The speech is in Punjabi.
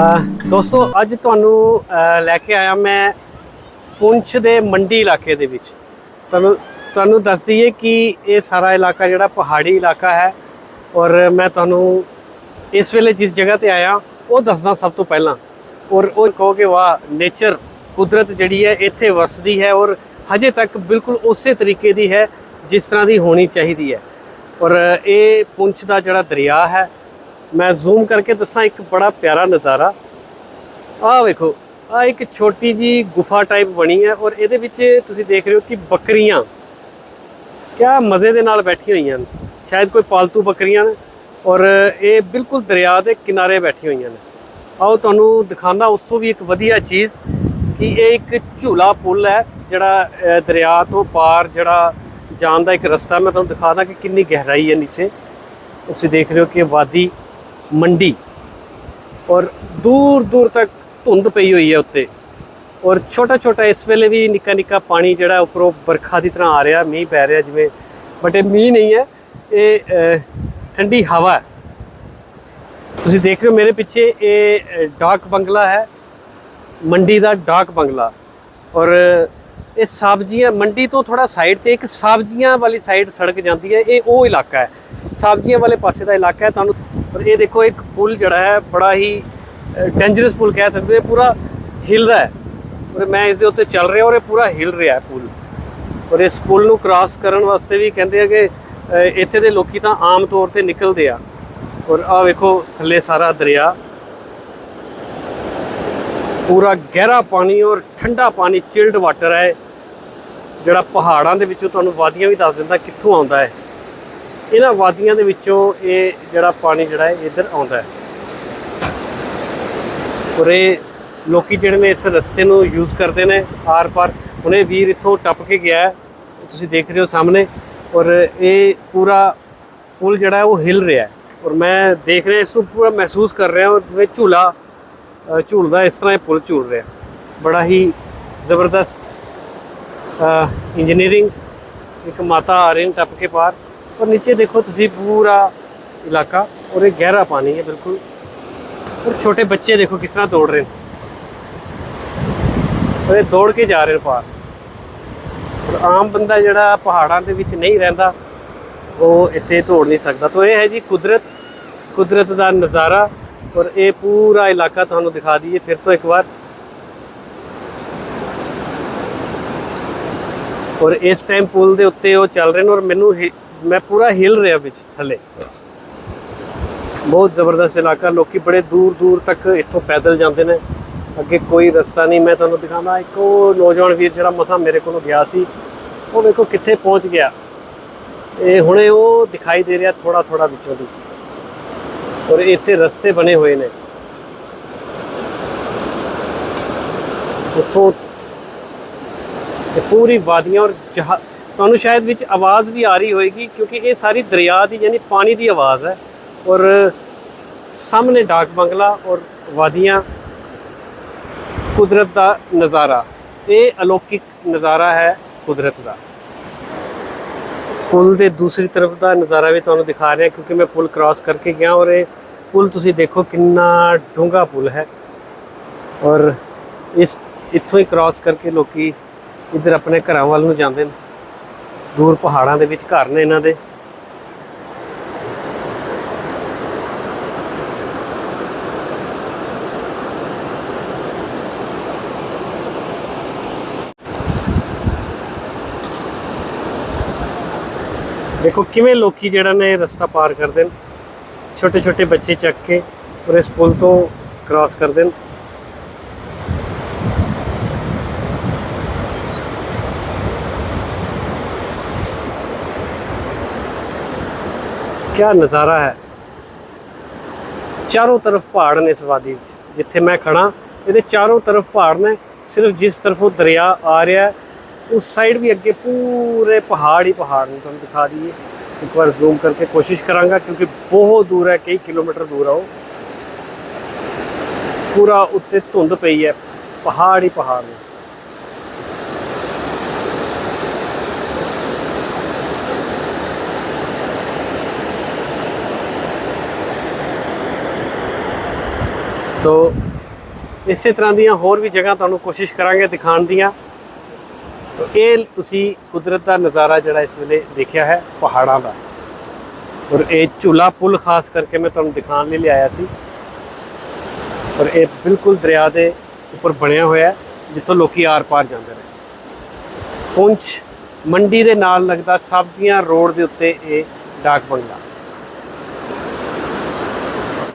啊。ਦੋਸਤੋ, ਅੱਜ ਤੁਹਾਨੂੰ ਲੈ ਕੇ ਆਇਆ ਮੈਂ ਪੁੰਛ ਦੇ ਮੰਡੀ ਇਲਾਕੇ ਦੇ ਵਿੱਚ। ਤੁਹਾਨੂੰ ਤੁਹਾਨੂੰ ਦੱਸ ਦਈਏ ਕਿ ਇਹ ਸਾਰਾ ਇਲਾਕਾ ਜਿਹੜਾ ਪਹਾੜੀ ਇਲਾਕਾ ਹੈ ਔਰ ਮੈਂ ਤੁਹਾਨੂੰ ਇਸ ਵੇਲੇ ਜਿਸ ਜਗ੍ਹਾ ਤੇ ਆਇਆ, ਉਹ ਦੱਸਦਾ ਸਭ ਤੋਂ ਪਹਿਲਾਂ। ਔਰ ਉਹ ਕਹੋਗੇ ਵਾਹ ਨੇਚਰ ਕੁਦਰਤ ਜਿਹੜੀ ਹੈ, ਇੱਥੇ ਵਸਦੀ ਹੈ ਔਰ ਹਜੇ ਤੱਕ ਬਿਲਕੁਲ ਉਸੇ ਤਰੀਕੇ ਦੀ ਹੈ ਜਿਸ ਤਰ੍ਹਾਂ ਦੀ ਹੋਣੀ ਚਾਹੀਦੀ ਹੈ। ਔਰ ਇਹ ਪੁੰਛ ਦਾ ਜਿਹੜਾ ਦਰਿਆ ਹੈ, ਮੈਂ ਜ਼ੂਮ ਕਰਕੇ ਦੱਸਾਂ, ਇੱਕ ਬੜਾ ਪਿਆਰਾ ਨਜ਼ਾਰਾ। ਆਹ ਵੇਖੋ ਆ ਇੱਕ ਛੋਟੀ ਜੀ ਗੁਫਾ ਟਾਈਪ ਬਣੀ ਹੈ ਔਰ ਇਹਦੇ ਵਿੱਚ ਤੁਸੀਂ ਦੇਖ ਰਹੇ ਹੋ ਕਿ ਬੱਕਰੀਆਂ ਕਿਆ ਮਜ਼ੇ ਦੇ ਨਾਲ ਬੈਠੀਆਂ ਹੋਈਆਂ ਨੇ। ਸ਼ਾਇਦ ਕੋਈ ਪਾਲਤੂ ਬੱਕਰੀਆਂ ਨੇ ਔਰ ਇਹ ਬਿਲਕੁਲ ਦਰਿਆ ਦੇ ਕਿਨਾਰੇ ਬੈਠੀਆਂ ਹੋਈਆਂ ਨੇ। ਆਓ ਤੁਹਾਨੂੰ ਦਿਖਾਉਂਦਾ, ਉਸ ਤੋਂ ਵੀ ਇੱਕ ਵਧੀਆ ਚੀਜ਼ ਕਿ ਇਹ ਇੱਕ ਝੂਲਾ ਪੁਲ ਹੈ, ਜਿਹੜਾ ਦਰਿਆ ਤੋਂ ਪਾਰ ਜਿਹੜਾ ਜਾਣ ਦਾ ਇੱਕ ਰਸਤਾ। ਮੈਂ ਤੁਹਾਨੂੰ ਦਿਖਾਦਾ ਕਿ ਕਿੰਨੀ ਗਹਿਰਾਈ ਹੈ ਨੀਚੇ। ਤੁਸੀਂ ਦੇਖ ਰਹੇ ਹੋ ਕਿ ਇਹ ਵਾਦੀ ਮੰਡੀ ਔਰ ਦੂਰ ਦੂਰ ਤੱਕ ਧੁੰਦ ਪਈ ਹੋਈ ਹੈ ਉੱਤੇ। ਔਰ ਛੋਟਾ ਛੋਟਾ ਇਸ ਵੇਲੇ ਵੀ ਨਿੱਕਾ ਨਿੱਕਾ ਪਾਣੀ ਜਿਹੜਾ ਉੱਪਰੋਂ ਵਰਖਾ ਦੀ ਤਰ੍ਹਾਂ ਆ ਰਿਹਾ, ਮੀਂਹ ਪੈ ਰਿਹਾ ਜਿਵੇਂ ਬਟ ਇਹ ਮੀਂਹ ਨਹੀਂ ਹੈ, ਇਹ ਠੰਡੀ ਹਵਾ ਹੈ। ਤੁਸੀਂ ਦੇਖ ਰਹੇ ਹੋ ਮੇਰੇ ਪਿੱਛੇ ਇਹ ਡਾਕ ਬੰਗਲਾ ਹੈ, ਮੰਡੀ ਦਾ ਡਾਕ ਬੰਗਲਾ। ਔਰ, ਇਹ ਸਬਜ਼ੀਆਂ, ਮੰਡੀ ਤੋਂ ਥੋੜਾ ਸਾਈਡ ਤੇ ਇੱਕ ਸਬਜ਼ੀਆਂ ਵਾਲੀ ਸਾਈਡ ਸੜਕ ਜਾਂਦੀ ਹੈ, ਇਹ ਉਹ ਇਲਾਕਾ ਹੈ। ਸਬਜ਼ੀਆਂ ਵਾਲੇ ਪਾਸੇ ਦਾ ਇਲਾਕਾ ਹੈ ਤੁਹਾਨੂੰ ਪਰ ਇਹ ਦੇਖੋ ਇੱਕ ਪੁਲ ਜਿਹੜਾ ਹੈ, ਬੜਾ ਹੀ ਡੇਂਜਰਸ ਪੁਲ ਕਹਿ ਸਕਦੇ ਹੋ ਪੂਰਾ ਹਿਲਦਾ ਹੈ। ਔਰ ਮੈਂ ਇਸ ਦੇ ਉੱਤੇ ਚੱਲ ਰਿਹਾ ਔਰ ਇਹ ਪੂਰਾ ਹਿਲ ਰਿਹਾ ਹੈ ਪੁਲ। ਔਰ ਇਸ ਪੁਲ ਨੂੰ ਕ੍ਰਾਸ ਕਰਨ ਵਾਸਤੇ ਵੀ ਕਹਿੰਦੇ ਆ ਕਿ ਇੱਥੇ ਦੇ ਲੋਕੀ ਤਾਂ ਆਮ ਤੌਰ ਤੇ ਨਿਕਲਦੇ ਆ। ਔਰ ਆਹ ਵੇਖੋ ਥੱਲੇ ਸਾਰਾ ਦਰਿਆ। ਪੂਰਾ ਗਹਿਰਾ ਪਾਣੀ ਔਰ ਠੰਡਾ ਪਾਣੀ ਚਿਲਡ ਵਾਟਰ ਹੈ। ਜਿਹੜਾ ਪਹਾੜਾਂ ਦੇ ਵਿੱਚੋਂ ਤੁਹਾਨੂੰ ਵਾਦੀਆਂ ਵੀ ਦੱਸ ਦਿੰਦਾ ਕਿੱਥੋਂ ਆਉਂਦਾ ਹੈ। ਇਹਨਾਂ ਵਾਦੀਆਂ ਦੇ ਵਿੱਚੋਂ ਇਹ ਜਿਹੜਾ ਪਾਣੀ ਜਿਹੜਾ ਹੈ, ਇੱਧਰ ਆਉਂਦਾ ਹੈ। ਔਰ ਇਹ ਲੋਕੀ ਜਿਹੜੇ ਨੇ ਇਸ ਰਸਤੇ ਨੂੰ ਯੂਜ਼ ਕਰਦੇ ਨੇ, ਆਰ ਪਾਰ, ਹੁਣੇ ਵੀਰ ਇੱਥੋਂ ਟੱਪ ਕੇ ਗਿਆ ਹੈ, ਤੁਸੀਂ ਦੇਖ ਰਹੇ ਹੋ ਸਾਹਮਣੇ, ਔਰ ਇਹ ਪੂਰਾ ਪੁਲ ਜਿਹੜਾ ਉਹ ਹਿਲ ਰਿਹਾ ਹੈ। ਔਰ ਮੈਂ ਦੇਖ ਰਿਹਾ, ਇਸ ਨੂੰ ਪੂਰਾ ਮਹਿਸੂਸ ਕਰ ਰਿਹਾ ਹਾਂ, ਜਿਵੇਂ ਝੂਲਾ ਝੂਲਦਾ ਇਸ ਤਰ੍ਹਾਂ ਇਹ ਪੁਲ ਝੂਲ ਰਿਹਾ ਬੜਾ ਹੀ ਜ਼ਬਰਦਸਤ ਇੰਜੀਨੀਅਰਿੰਗ ਇੱਕ ਮਾਤਾ ਆ ਰਹੇ ਨੇ ਟੱਪ ਕੇ ਪਾਰ। ਔਰ ਨੀਚੇ ਦੇਖੋ ਤੁਸੀਂ ਪੂਰਾ ਇਲਾਕਾ, ਔਰ ਇਹ ਗਹਿਰਾ ਪਾਣੀ ਹੈ, ਬਿਲਕੁਲ। ਔਰ ਛੋਟੇ ਬੱਚੇ ਦੇਖੋ ਕਿਸ ਤਰ੍ਹਾਂ ਦੌੜ ਰਹੇ ਨੇ। ਇਹ ਦੌੜ ਕੇ ਜਾ ਰਹੇ ਨੇ ਪਾਰ ਆਮ ਬੰਦਾ ਜਿਹੜਾ ਪਹਾੜਾਂ ਦੇ ਵਿੱਚ ਨਹੀਂ ਰਹਿੰਦਾ, ਉਹ ਇੱਥੇ ਦੌੜ ਨਹੀਂ ਸਕਦਾ। ਤਾਂ ਇਹ ਹੈ ਜੀ ਕੁਦਰਤ ਕੁਦਰਤ ਦਾ ਨਜ਼ਾਰਾ। ਔਰ ਇਹ ਪੂਰਾ ਇਲਾਕਾ ਤੁਹਾਨੂੰ ਦਿਖਾ ਦਈਏ, ਫਿਰ ਤੋਂ ਇੱਕ ਵਾਰ। ਔਰ ਇਸ ਟਾਈਮ ਪੁਲ ਦੇ ਉੱਤੇ ਉਹ ਚੱਲ ਰਹੇ ਨੇ ਔਰ ਮੈਨੂੰ ਮੈਂ ਪੂਰਾ ਹਿਲ ਰਿਹਾ ਵਿੱਚ ਥੱਲੇ। ਬਹੁਤ ਜ਼ਬਰਦਸਤ ਇਲਾਕਾ, ਲੋਕੀ ਬੜੇ ਦੂਰ ਦੂਰ ਤੱਕ ਇੱਥੋਂ ਪੈਦਲ ਜਾਂਦੇ ਨੇ। ਅੱਗੇ ਕੋਈ ਰਸਤਾ ਨਹੀਂ, ਮੈਂ ਤੁਹਾਨੂੰ ਦਿਖਾਉਂਦਾ, ਇੱਕ ਉਹ ਨੌਜਵਾਨ ਵੀਰ ਜਿਹੜਾ ਮਸਾਂ ਮੇਰੇ ਕੋਲੋਂ ਗਿਆ ਸੀ, ਉਹ ਵੇਖੋ ਕਿੱਥੇ ਪਹੁੰਚ ਗਿਆ। ਇਹ ਹੁਣੇ ਉਹ ਦਿਖਾਈ ਦੇ ਰਿਹਾ ਥੋੜਾ ਥੋੜਾ ਵਿੱਚੋਂ ਦੀ। ਔਰ ਇੱਥੇ ਰਸਤੇ ਬਣੇ ਹੋਏ ਨੇ। ਉੱਥੋਂ ਇਹ ਪੂਰੀ ਵਾਦੀਆਂ ਔਰ ਜਹਾ, ਤੁਹਾਨੂੰ ਸ਼ਾਇਦ ਵਿੱਚ ਆਵਾਜ਼ ਵੀ ਆ ਰਹੀ ਹੋਏਗੀ ਕਿਉਂਕਿ ਇਹ ਸਾਰੀ ਦਰਿਆ ਦੀ, ਯਾਨੀ ਪਾਣੀ ਦੀ ਆਵਾਜ਼ ਹੈ। ਔਰ ਸਾਹਮਣੇ ਡਾਕ ਬੰਗਲਾ ਔਰ ਵਾਦੀਆਂ ਕੁਦਰਤ ਦਾ ਨਜ਼ਾਰਾ। ਇਹ ਅਲੌਕਿਕ ਨਜ਼ਾਰਾ ਹੈ ਕੁਦਰਤ ਦਾ। ਪੁਲ ਦੇ ਦੂਸਰੀ ਤਰਫ ਦਾ ਨਜ਼ਾਰਾ ਵੀ ਤੁਹਾਨੂੰ ਦਿਖਾ ਰਿਹਾ ਕਿਉਂਕਿ ਮੈਂ ਪੁਲ ਕ੍ਰਾਸ ਕਰਕੇ ਗਿਆ ਔਰ ਇਹ ਪੁਲ ਤੁਸੀਂ ਦੇਖੋ ਕਿੰਨਾ ਡੂੰਘਾ ਪੁਲ ਹੈ। ਔਰ ਇਸ ਇੱਥੋਂ ਹੀ ਕ੍ਰਾਸ ਕਰਕੇ ਲੋਕੀ ਇੱਧਰ ਆਪਣੇ ਘਰਾਂ ਵੱਲ ਨੂੰ ਜਾਂਦੇ ਨੇ। ਦੂਰ ਪਹਾੜਾਂ ਦੇ ਵਿੱਚ ਘਰ ਨੇ ਇਹਨਾਂ ਦੇ। ਦੇਖੋ ਕਿਵੇਂ ਲੋਕੀ ਜਿਹੜਾ ਨੇ ਰਸਤਾ ਪਾਰ ਕਰਦੇ ਨੇ। ਛੋਟੇ ਛੋਟੇ ਬੱਚੇ ਚੱਕ ਕੇ ਔਰ ਇਸ ਪੁਲ ਤੋਂ ਕ੍ਰਾਸ ਕਰਦੇ ਨੇ। ਕਿਆ ਨਜ਼ਾਰਾ ਹੈ। ਚਾਰੋਂ ਤਰਫ ਪਹਾੜ ਨੇ ਇਸ ਵਾਦੀ ਵਿੱਚ। ਜਿੱਥੇ ਮੈਂ ਖੜਾ ਇਹਦੇ ਚਾਰੋਂ ਤਰਫ ਪਹਾੜ ਨੇ। ਸਿਰਫ ਜਿਸ ਤਰਫੋਂ ਦਰਿਆ ਆ ਰਿਹਾ ਹੈ, ਉਸ ਸਾਈਡ ਵੀ ਅੱਗੇ ਪੂਰੇ ਪਹਾੜ ਹੀ ਪਹਾੜ ਨੂੰ ਤੁਹਾਨੂੰ ਦਿਖਾ ਦਈਏ ਇੱਕ ਵਾਰ ਜ਼ੂਮ ਕਰਕੇ ਕੋਸ਼ਿਸ਼ ਕਰਾਂਗਾ ਕਿਉਂਕਿ ਬਹੁਤ ਦੂਰ ਹੈ ਕਈ ਕਿਲੋਮੀਟਰ ਦੂਰ ਆ ਉਹ ਪੂਰਾ ਉੱਤੇ ਧੁੰਦ ਪਈ ਹੈ ਪਹਾੜ ਹੀ ਪਹਾੜ ਨੇ ਤੋ ਇਸੇ ਤਰ੍ਹਾਂ ਦੀਆਂ ਹੋਰ ਵੀ ਜਗ੍ਹਾ ਤੁਹਾਨੂੰ ਕੋਸ਼ਿਸ਼ ਕਰਾਂਗੇ ਦਿਖਾਉਣ ਦੀਆਂ ਇਹ ਤੁਸੀਂ ਕੁਦਰਤ ਦਾ ਨਜ਼ਾਰਾ ਜਿਹੜਾ ਇਸ ਵੇਲੇ ਦੇਖਿਆ ਹੈ ਪਹਾੜਾਂ ਦਾ। ਔਰ ਇਹ ਝੂਲਾ ਪੁਲ ਖਾਸ ਕਰਕੇ ਮੈਂ ਤੁਹਾਨੂੰ ਦਿਖਾਉਣ ਲਈ ਲਿਆਇਆ ਸੀ। ਔਰ ਇਹ ਬਿਲਕੁਲ ਦਰਿਆ ਦੇ ਉੱਪਰ ਬਣਿਆ ਹੋਇਆ ਜਿੱਥੋਂ ਲੋਕੀ ਆਰ-ਪਾਰ ਜਾਂਦੇ ਨੇ। ਪੁੰਛ ਮੰਡੀ ਦੇ ਨਾਲ ਲੱਗਦਾ ਸਬਜ਼ੀਆਂ ਰੋਡ ਦੇ ਉੱਤੇ ਇਹ ਡਾਕ ਬੰਗਲਾ।